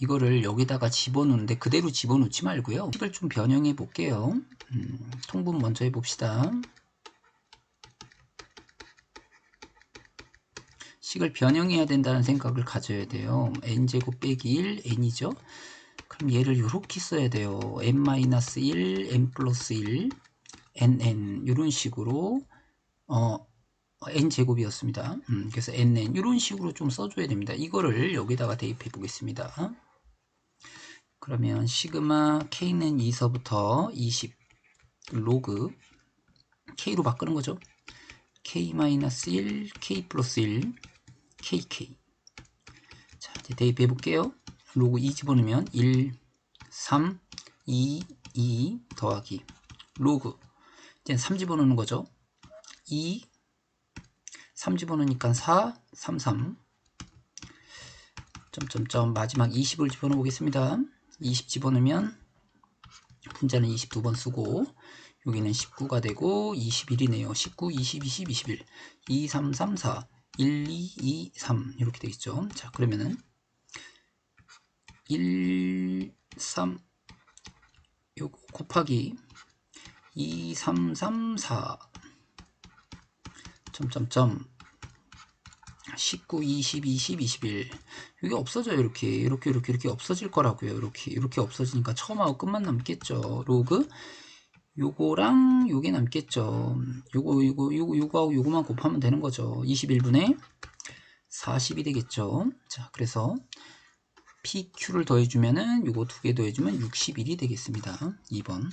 이거를 여기다가 집어넣는데 그대로 집어넣지 말고요. 식을 좀 변형해 볼게요. 음, 통분 먼저 해봅시다. 식을 변형해야 된다는 생각을 가져야 돼요. n제곱 빼기 1, n이죠. 그럼 얘를 이렇게 써야 돼요. n-1, n 플러스 1, nn 이런 식으로 어, n제곱이었습니다. 음, 그래서 nn 이런 식으로 좀 써줘야 됩니다. 이거를 여기다가 대입해 보겠습니다. 그러면 시그마 k는 2서부터 20 로그 k로 바꾸는 거죠. k-1, k 플러스 1, kk 자 이제 대입해 볼게요. 로그 2 집어넣으면 1, 3, 2, 2 더하기 로그 이제 3 집어넣는 거죠. 2, 3 집어넣으니까 4, 3, 3 점점점. 마지막 20을 집어넣어 보겠습니다. 20 집어넣으면 분자는 22번 쓰고 여기는 19가 되고 21이네요. 19, 20, 20, 21 2, 3, 3, 4 1, 2, 2, 3 이렇게 되겠죠. 자 그러면은 1, 3 요거 곱하기 2, 3, 3, 4 점점점. 19, 20, 20, 21 이게 없어져요 이렇게. 이렇게 이렇게 이렇게 없어질 거라고요 이렇게. 이렇게 없어지니까 처음하고 끝만 남겠죠. 로그? 요거랑 요게 남겠죠. 요거 요거 요거 요거하고 요거만 곱하면 되는 거죠. 21분의 40이 되겠죠. 자 그래서 PQ를 더해주면은 요거 두 개 더해주면 61이 되겠습니다. 2번